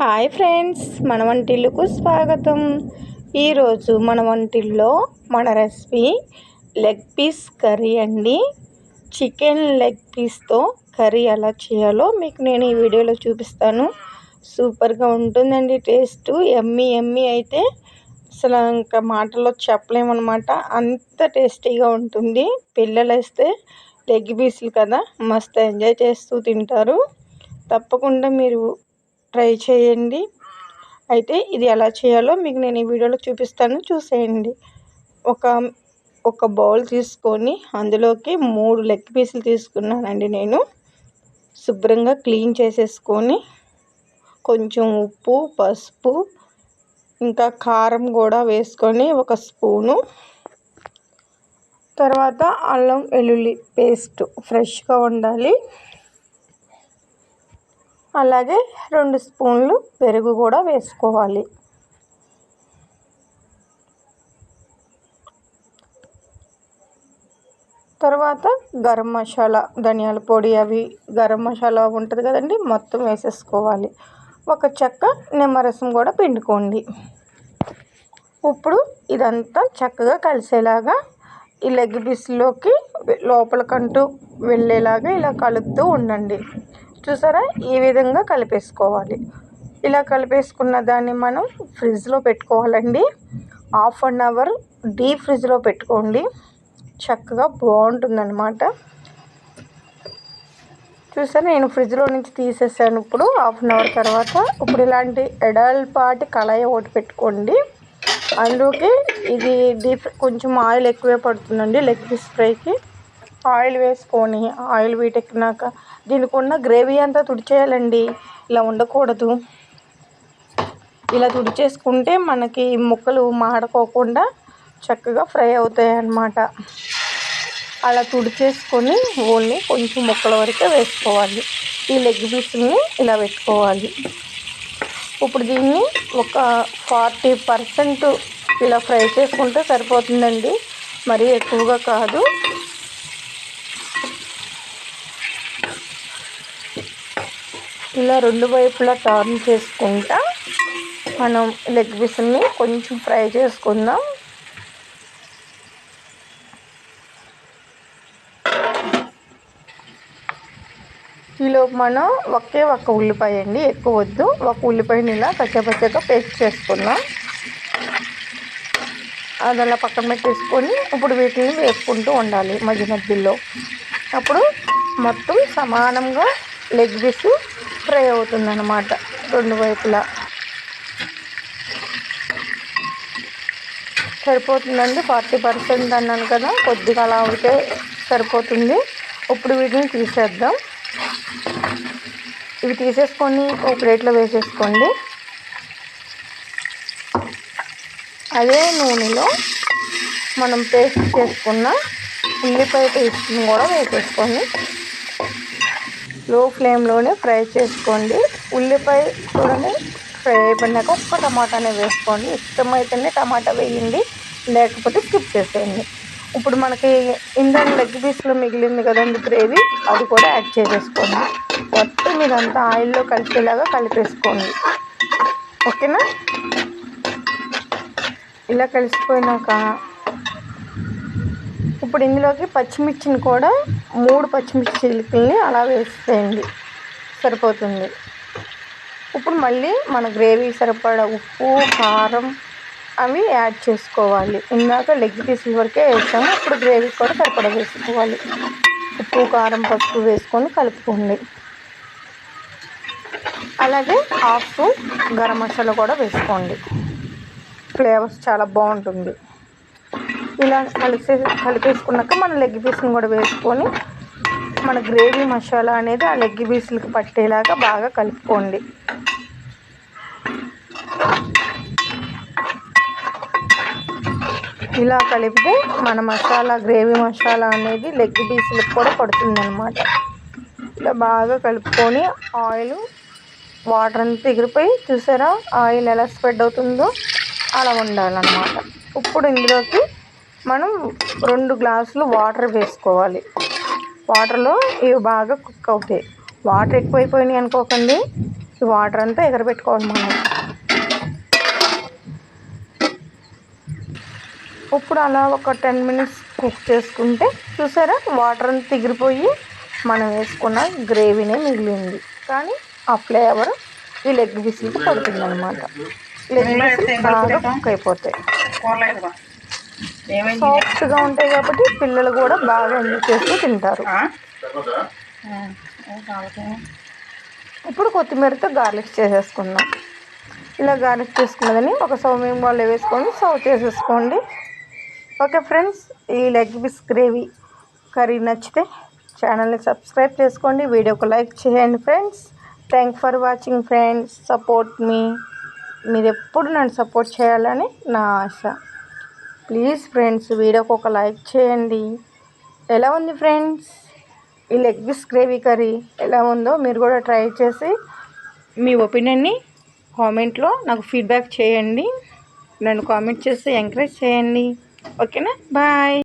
Hi friends మన వంటిల్లుకు స్వాగతం. ఈరోజు మన వంటిల్లో మన రెసిపీ లెగ్ పీస్ కర్రీ అండి. చికెన్ లెగ్ పీస్తో కర్రీ ఎలా చేయాలో మీకు నేను ఈ వీడియోలో చూపిస్తాను. సూపర్గా ఉంటుందండి టేస్ట్. ఎమ్మి ఎమ్మి అయితే అసలు ఇంకా మాటల్లో చెప్పలేమన్నమాట. అంత టేస్టీగా ఉంటుంది. పిల్లలు వేస్తే లెగ్ పీసులు కదా మస్తు ఎంజాయ్ చేస్తూ తింటారు. తప్పకుండా మీరు ట్రై చేయండి. అయితే ఇది ఎలా చేయాలో మీకు నేను ఈ వీడియోలో చూపిస్తాను. చూసేయండి. ఒక ఒక బౌల్ తీసుకొని అందులోకి మూడు లెగ్ పీసులు తీసుకున్నానండి నేను. శుభ్రంగా క్లీన్ చేసేసుకొని కొంచెం ఉప్పు పసుపు ఇంకా కారం కూడా వేసుకొని ఒక స్పూను. తర్వాత అల్లం వెల్లుల్లి పేస్ట్ ఫ్రెష్గా ఉండాలి అలాగే రెండు స్పూన్లు పెరుగు కూడా వేసుకోవాలి. తర్వాత గరం మసాలా ధనియాల పొడి అవి గరం మసాలా ఉంటుంది కదండి మొత్తం వేసేసుకోవాలి. ఒక చెక్క నిమ్మరసం కూడా పిండుకోండి. ఇప్పుడు ఇదంతా చక్కగా కలిసేలాగా ఈ లెగ్ పీస్లోకి లోపలికంటూ వెళ్ళేలాగా ఇలా కలుపుతూ ఉండండి. చూసారా? ఈ విధంగా కలిపేసుకోవాలి. ఇలా కలిపేసుకున్న దాన్ని మనం ఫ్రిడ్జ్లో పెట్టుకోవాలండి. హాఫ్ అన్ అవర్ డీప్ ఫ్రిడ్జ్లో పెట్టుకోండి. చక్కగా బాగుంటుందన్నమాట. చూసారా? నేను ఫ్రిడ్జ్లో నుంచి తీసేసాను ఇప్పుడు. హాఫ్ అన్ అవర్ తర్వాత ఇప్పుడు ఇలాంటి ఎడల్పాటి కళాయి ఒకటి పెట్టుకోండి. అందులోకి ఇది డీప్ కొంచెం ఆయిల్ ఎక్కువే పడుతుందండి లెగ్ పీస్ ఫ్రైకి ఆయిల్ వేసుకొని ఆయిల్ వీటెక్కినాక దీనికి ఉన్న గ్రేవీ అంతా తుడిచేయాలండి. ఇలా ఉండకూడదు. ఇలా తుడిచేసుకుంటే మనకి ముక్కలు మాడకోకుండా చక్కగా ఫ్రై అవుతాయి అన్నమాట అలా తుడిచేసుకొని ఓన్లీ కొంచెం ముక్కల వరకే వేసుకోవాలి. ఈ లెగ్ పీస్ని ఇలా పెట్టుకోవాలి. ఇప్పుడు దీన్ని ఒక ఫార్టీ పర్సెంట్ ఇలా ఫ్రై చేసుకుంటే సరిపోతుందండి. మరీ ఎక్కువగా కాదు. ఇలా రెండు వైపులా టర్న్ చేసుకుంటా. మనం లెగ్ పీస్ని కొంచెం ఫ్రై చేసుకుందాం. ఈలో మనం ఒకే ఒక్క ఉల్లిపాయ అండి ఎక్కువ వద్దు. ఒక ఉల్లిపాయని ఇలా పచ్చపచ్చగా పేస్ట్ చేసుకుందాం. అది అలా పక్కన పెట్టేసుకొని ఇప్పుడు వీటిని వేసుకుంటూ ఉండాలి మధ్య మధ్యలో. అప్పుడు మొత్తం సమానంగా లెగ్ పీసు ఫ్రై అవుతుందన్నమాట రెండు వైపులా. సరిపోతుందండి ఫార్టీ పర్సెంట్ అన్నాను కదా కొద్దిగా అలా అవుతే సరిపోతుంది. ఇప్పుడు వీటిని తీసేద్దాం. ఇవి తీసేసుకొని ఒక ప్లేట్లో వేసేసుకోండి. అదే నూనెలో మనం పేస్ట్ చేసుకున్న ఉల్లిపాయ పేస్ట్ని కూడా వేసేసుకోండి లో ఫ్లేమ్లోనే ఫ్రై చేసుకోండి. ఉల్లిపాయ చూడండి ఫ్రై అయిపోయినాక ఒక్క టమాటానే వేసుకోండి. ఇష్టమైతేనే టమాటా వేయండి లేకపోతే స్కిప్ చేసేయండి. ఇప్పుడు మనకి ఇందాక లెగ్ పీస్లో మిగిలింది కదండి గ్రేవీ అది కూడా యాడ్ చేసేసుకోండి. మొత్తం ఇదంతా ఆయిల్లో కలిపేలాగా కలిపేసుకోండి. ఓకేనా? ఇలా కలిసిపోయినాక ఇప్పుడు ఇందులోకి పచ్చిమిర్చిని కూడా మూడు పచ్చిమిర్చి చిలుకల్ని అలా వేసేయండి. సరిపోతుంది. ఇప్పుడు మళ్ళీ మన గ్రేవీ సరిపడా ఉప్పు కారం అవి యాడ్ చేసుకోవాలి. ఇందాక లెగ్ పీసుల వరకే వేసాము. ఇప్పుడు గ్రేవీ కూడా సరిపడా వేసుకోవాలి. ఉప్పు కారం పసుపు వేసుకొని కలుపుకోండి. అలాగే హాఫ్ గరం మసాలా కూడా వేసుకోండి. ఫ్లేవర్స్ చాలా బాగుంటుంది. ఇలా కలిసే కలిపేసుకున్నాక మన లెగ్ పీస్ని కూడా వేసుకొని మన గ్రేవీ మసాలా అనేది ఆ లెగ్ పీసులకి పట్టేలాగా బాగా కలుపుకోండి. ఇలా కలిపితే మన మసాలా గ్రేవీ మసాలా అనేది లెగ్ పీసులకు కూడా పడుతుంది అనమాట ఇలా బాగా కలుపుకొని ఆయిల్ వాటర్ అంతా ఎగిరిపోయి చూసారా? ఆయిల్ ఎలా స్ప్రెడ్ అవుతుందో అలా ఉండాలన్నమాట. ఇప్పుడు ఇందులోకి మనం రెండు గ్లాసులు వాటర్ వేసుకోవాలి. వాటర్లో ఇవి బాగా కుక్ అవుతాయి. వాటర్ ఎక్కువైపోయినాయి అనుకోకండి. ఈ వాటర్ అంతా ఎగరబెట్టుకోవాలి మనం. ఇప్పుడు అలా ఒక టెన్ మినిట్స్ కుక్ చేసుకుంటే చూసారా? వాటర్ అంతా ఎగిరిపోయి మనం వేసుకున్న గ్రేవీనే మిగిలింది. కానీ ఆ ఫ్లేవర్ ఈ లెగ్ పీసులకి పడుతుంది అనమాట లెగ్ పీసులు బాగా కుక్ అయిపోతాయి. సాఫ్ట్గా ఉంటాయి కాబట్టి పిల్లలు కూడా బాగా ఎంజాయ్ చేస్తూ తింటారు? ఇప్పుడు కొత్తిమీరతో గార్లిక్ చేసేసుకుందాం. ఇలా గార్లిక్ చేసుకున్నదని ఒక సౌమ్యం వాళ్ళు వేసుకొని సర్వ్ చేసేసుకోండి. ఓకే ఫ్రెండ్స్ ఈ లెగ్ పీస్ గ్రేవీ కర్రీ నచ్చితే ఛానల్ని సబ్స్క్రైబ్ చేసుకోండి. వీడియోకి లైక్ చేయండి friends. Thank for watching friends support మీ మీరు ఎప్పుడు నన్ను సపోర్ట్ చేయాలని నా ఆశ. ప్లీజ్ ఫ్రెండ్స్ వీడియోకి ఒక లైక్ చేయండి. ఎలా ఉంది ఫ్రెండ్స్? ఈ లెగ్ పీస్ గ్రేవీ కర్రీ ఎలా ఉందో మీరు కూడా ట్రై చేసి మీ ఒపీనియన్ని కామెంట్లో నాకు ఫీడ్బ్యాక్ చేయండి. నన్ను కామెంట్ చేసి ఎంకరేజ్ చేయండి. ఓకేనా బాయ్